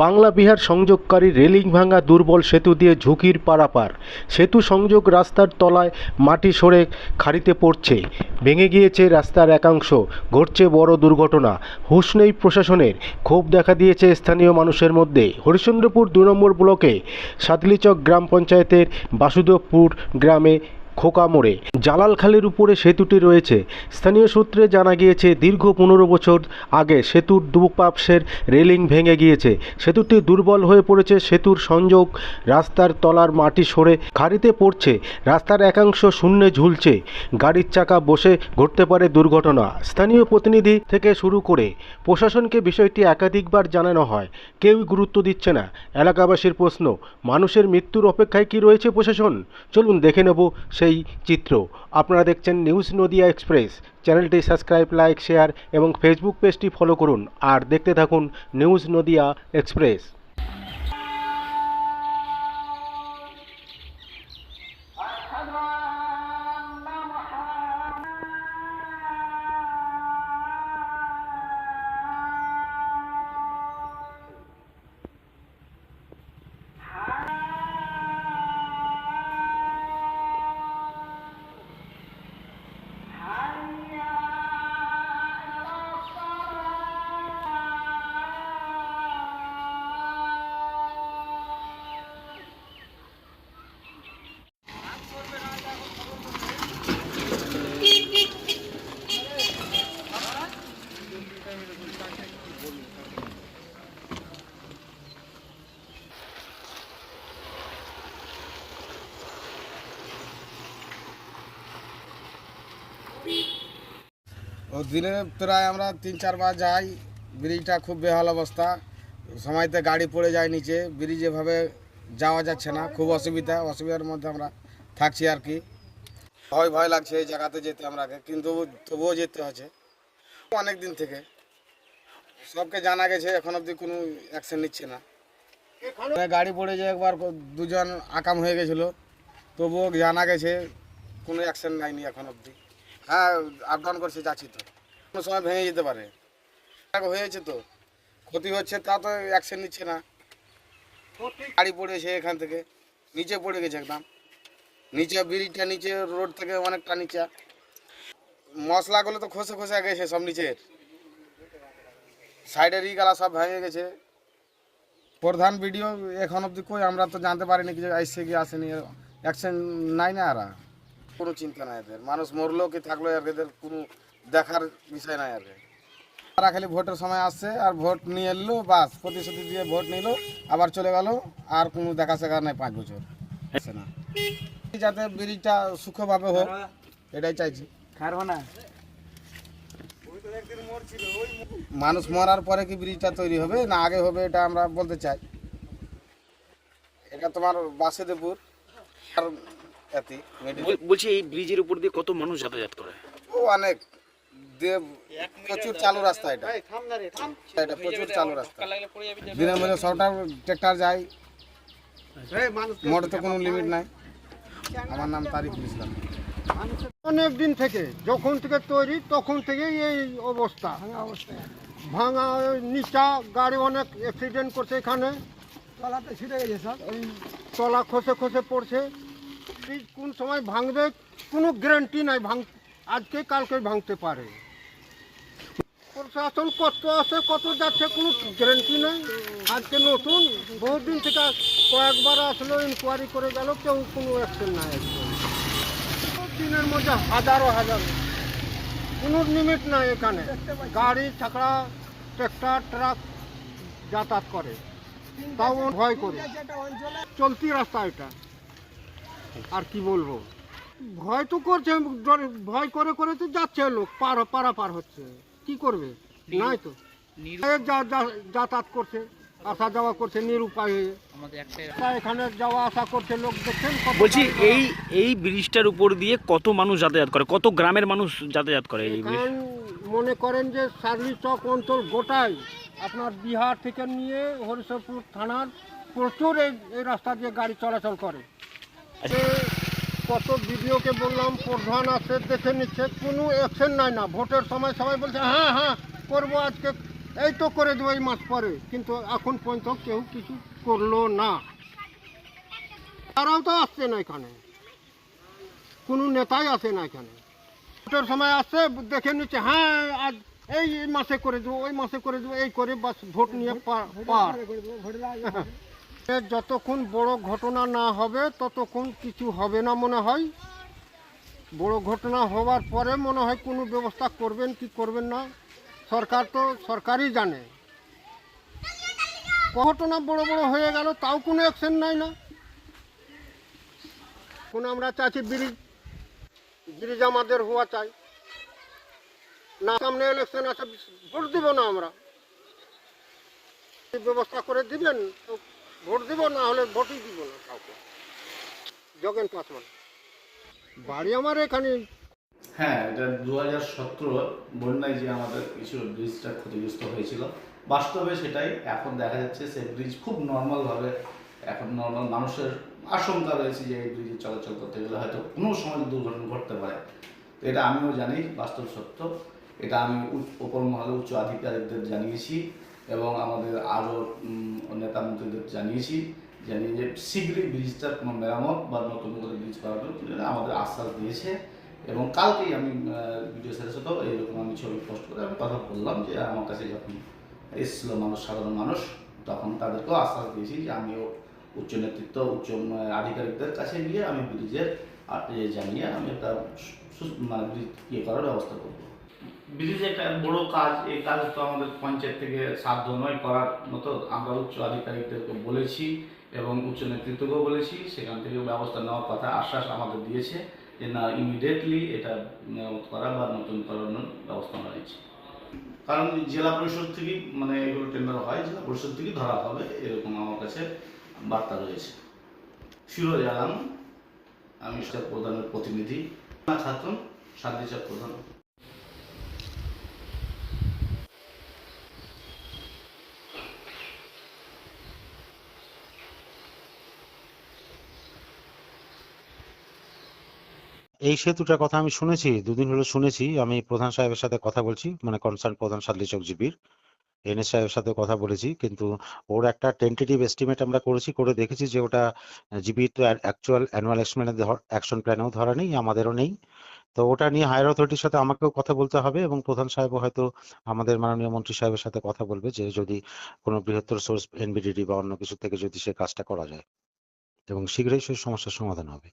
বাংলা বিহার সংযোগকারী রেলিং ভাঙা দুর্বল সেতু দিয়ে ঝুঁকির পারাপার। সেতু সংযোগ রাস্তার তলায় মাটি সরে খাড়িতে পড়ছে। ভেঙে গিয়েছে রাস্তার একাংশ। ঘটছে বড় দুর্ঘটনা। হুঁশ নেই প্রশাসনের। ক্ষোভ দেখা দিয়েছে স্থানীয় মানুষের মধ্যে। হরিশ্চন্দ্রপুর দু নম্বর ব্লকে সাতলিচক গ্রাম পঞ্চায়েতের বাসুদেবপুর গ্রামে খোকা মোড়ে। জালাল জালালখালের উপরে সেতুটি রয়েছে। স্থানীয় সূত্রে জানা গিয়েছে, দীর্ঘ পনেরো বছর আগে সেতুর দুপাপসের রেলিং ভেঙে গিয়েছে। সেতুটি দুর্বল হয়ে পড়েছে। সেতুর সংযোগ রাস্তার তলার মাটি সরে খাড়িতে পড়ছে। রাস্তার একাংশ শূন্যে ঝুলছে। গাড়ির চাকা বসে ঘটতে পারে দুর্ঘটনা। স্থানীয় প্রতিনিধি থেকে শুরু করে প্রশাসনকে বিষয়টি একাধিকবার জানানো হয়। কেউই গুরুত্ব দিচ্ছে না। এলাকাবাসীর প্রশ্ন, মানুষের মৃত্যুর অপেক্ষায় কি রয়েছে প্রশাসন? চলুন দেখে নেব সেই চিত্র। আপনারা দেখছেন নিউজ নদিয়া এক্সপ্রেস। চ্যানেলটি সাবস্ক্রাইব, লাইক, শেয়ার এবং ফেসবুক পেজটি ফলো করুন। আর দেখতে থাকুন নিউজ নদিয়া এক্সপ্রেস। ও দিনে প্রায় আমরা তিন চারবার যাই। ব্রিজটা খুব বেহাল অবস্থা। সময়তে গাড়ি পড়ে যায় নিচে। ব্রিজ এভাবে যাওয়া যাচ্ছে না। খুব অসুবিধা। অসুবিধার মধ্যে আমরা থাকছি আর কি। ভয় ভয় লাগছে এই জায়গাতে যেতে আমরাকে কিন্তু তবুও যেতে হচ্ছে। অনেক দিন থেকে। সবকে জানা গেছে, এখন অবধি কোনো অ্যাকশন নিচ্ছে না। গাড়ি পড়ে যে একবার, দুজন আকাম হয়ে গেছিল। তবুও জানা গেছে, কোনো অ্যাকশন নেয়নি এখন অবধি। হ্যাঁ আপ ডাউন করছে, যাচ্ছি তো। কোনো সময় ভেঙে যেতে পারে। হয়েছে তো। ক্ষতি হচ্ছে, তা তো অ্যাকশন নিচ্ছে না। গাড়ি পড়েছে এখান থেকে। নিচে পড়ে গেছে একদম। নিচে ব্রিজটা, নিচে রোড থেকে অনেকটা নিচে। মশলাগুলো তো খসে খসে গেছে সব নিচের। সাইডের ইগালা সব ভেঙে গেছে। প্রধান ভিডিও এখন অবধি কই? আমরা তো জানতে পারিনি কিছু আসছে কি আসেনি। অ্যাকশন নাই না আর কোনো চিন্তা নাই এদের। মানুষ মরলো কি থাকল আর এদের কোনো দেখার বিষয় নাই আর তারা খালি ভোটের সময় আসছে আর ভোট নিয়ে এলো বাস প্রতিশ্রুতি দিয়ে ভোট নিল আবার চলে গেল আর কোনো দেখা শেখা নাই পাঁচ বছর। না। যাতে ব্রিজটা সুখভাবে হোক এটাই চাইছি। মানুষ মরার পরে কি ব্রিজটা তৈরি হবে? না আগে হবে এটা আমরা বলতে চাই। এটা তোমার বাসুদেবপুর। আর বলছি এই ব্রিজের উপর দিয়ে কত মানুষ যাতায়াত করে? ও অনেক। দেব প্রচুর চালু রাস্তা এটা। এটা প্রচুর চালু রাস্তা। দিনের মধ্যে সবটা ট্রেক্টর যায়। মোটর তো কোনো লিমিট নাই। আমার নাম তারিকুল ইসলাম। অনেক দিন থেকে যখন থেকে তৈরি তখন থেকেই এই অবস্থা। ভাঙা নিচা গাড়ি অনেক অ্যাক্সিডেন্ট করছে এখানে। তলাতে ছিঁড়ে গেছে সব তলা খসে খসে পড়ছে। ব্রিজ কোন সময় ভাঙবে, কোনো গ্যারান্টি নাই, ভাঙ, আজকে কালকে ভাঙতে পারে। প্রশাসন কত আসে কত যাচ্ছে, কোনো গ্যারান্টি নেই। আজকে নতুন বহুদিন থেকে কয়েকবার আসলো ইনকোয়ারি করে গেল, কেউ কোনো অ্যাকশন নাই দিনের মধ্যে হাজারো হাজারো। কোনো লিমিট নাই এখানে। গাড়ি, ছাকড়া ট্রাক্টর ট্রাক যাতায়াত করে। তাও ভয় করে। চলতি রাস্তা এটা। আর কি বলব? ভয় তো করছে ভয় করে করে তো যাচ্ছে লোক পার পারাপার হচ্ছে। কি করবে? নাই তো। যাতায়াত করছে আসা যাওয়া করছে নিরুপায়। তা এখানে যাওয়া আসা করছে লোক দেখছেন বলছি এই এই ব্রিজটার উপর দিয়ে কত মানুষ যাতায়াত করে? কত গ্রামের মানুষ যাতায়াত করে এই মনে করেন যে সার্লি চক অঞ্চল গোটাই। আপনার বিহার থেকে নিয়ে হরিশরপুর থানার প্রচুর এই রাস্তা দিয়ে গাড়ি চলাচল করে। কত ভিডিওকে বললাম প্রধান আছে দেখে নিচ্ছে কোনো অ্যাকশন নাই না। ভোটের সময় সবাই বলছে হ্যাঁ হ্যাঁ করব আজকে। এই তো করে দেবো এই মাস পরে। কিন্তু এখন পর্যন্ত কেউ কিছু করল না। তারাও তো আসছে না এখানে। কোনো নেতাই আসে না এখানে। ভোটের সময় আসছে দেখে নিচ্ছে হ্যাঁ আজ এই এই মাসে করে দেবো ওই মাসে করে দেবো এই করে বাস ভোট নিয়ে পার। যতক্ষণ বড় ঘটনা না হবে, ততক্ষণ কিছু হবে না মনে হয়। বড় ঘটনা হওয়ার পরে মনে হয় কোনো ব্যবস্থা করবেন কি করবেন না। সরকার তো সরকারই জানে। ঘটনা বড় বড় হয়ে গেল, তাও কোনো অ্যাকশন নাই না। কোনো আমরা চাইছি ব্রিজ ব্রিজ আমাদের হওয়া চাই। না, সামনে ইলেকশন আছে, ভোট দিব না আমরা। ব্যবস্থা করে দিবেন। ভোট দিব, না হলে ভোটই দিব না কাউকে। যোগেন পাসওয়ান। বাড়ি আমার এখানে। হ্যাঁ এটা দু হাজার সতেরো বন্যায় যে আমাদের কিছু ব্রিজটা ক্ষতিগ্রস্ত হয়েছিল। বাস্তবে সেটাই এখন দেখা যাচ্ছে সে ব্রিজ খুব নর্মালভাবে এখন নর্মাল মানুষের আশঙ্কা রয়েছে যে এই ব্রিজে চলাচল করতে গেলে হয়তো কোনো সময় দুর্ঘটনা ঘটতে পারে। তো এটা আমিও জানি, বাস্তব সত্য। এটা আমি ওপর মহলে উচ্চ আধিকারিকদের জানিয়েছি। এবং আমাদের আরও নেতা মন্ত্রীদের জানিয়েছি, জানিয়ে যে শীঘ্রই ব্রিজটার কোনো মেরামত বা নতুন করে ব্রিজ জন্য আমাদের আশ্বাস দিয়েছে। এবং কালকেই আমি ভিডিও স্যারের সাথেও এইরকম আমি ছবি পোস্ট করে আমি কথা বললাম যে আমার কাছে যখন এসেছিল মানুষ, সাধারণ মানুষ, তখন তাদেরকেও আশ্বাস দিয়েছি যে আমিও উচ্চ নেতৃত্ব, উচ্চ আধিকারিকদের কাছে গিয়ে আমি ব্রিজের জানিয়ে আমি একটা মানে ব্রিজ ইয়ে করার ব্যবস্থা করব। ব্রিজে একটা বড় কাজ, এই কাজ তো আমাদের পঞ্চায়েত থেকে সাধ্য নয়, করার মতো আমরা উচ্চ আধিকারিকদেরকে বলেছি এবং উচ্চ নেতৃত্বকেও বলেছি, সেখান থেকে ব্যবস্থা নেওয়ার কথা আশ্বাস আমাদের দিয়েছে যে না ইমিডিয়েটলি এটা মেরামত করা বা নতুন করানোর ব্যবস্থা আমরা নিচ্ছি। কারণ জেলা পরিষদ থেকেই মানে এগুলো টেন্ডার হয়, জেলা পরিষদ থেকেই ধরা হবে, এরকম আমার কাছে বার্তা রয়েছে। ফিরোজ আলম, আমি প্রধানের প্রতিনিধি। খাতুন সাদিচা প্রধান। এই সেতুটার কথা আমি শুনেছি, দুদিন হলো শুনেছি, আমি প্রধান সাহেবের সাথে কথা বলছি মানে কনসার্ন প্রধান সাল্লিচক জিবির এনএস সাহেবের সাথে কথা বলেছি, কিন্তু ওর একটা টেন্টেটিভ এস্টিমেট আমরা করেছি, করে দেখেছি যে ওটা জিবির তো অ্যাকচুয়াল অ্যানুয়াল অ্যাকশন প্ল্যানেও ধরা নেই, আমাদেরও নেই। তো ওটা নিয়ে হায়ার অথরিটির সাথে আমাকেও কথা বলতে হবে এবং প্রধান সাহেবও হয়তো আমাদের মাননীয় মন্ত্রী সাহেবের সাথে কথা বলবে যে যদি কোনো বৃহত্তর সোর্স এনবিডিডি বা অন্য কিছু থেকে যদি সে কাজটা করা যায়, এবং শীঘ্রই সেই সমস্যার সমাধান হবে।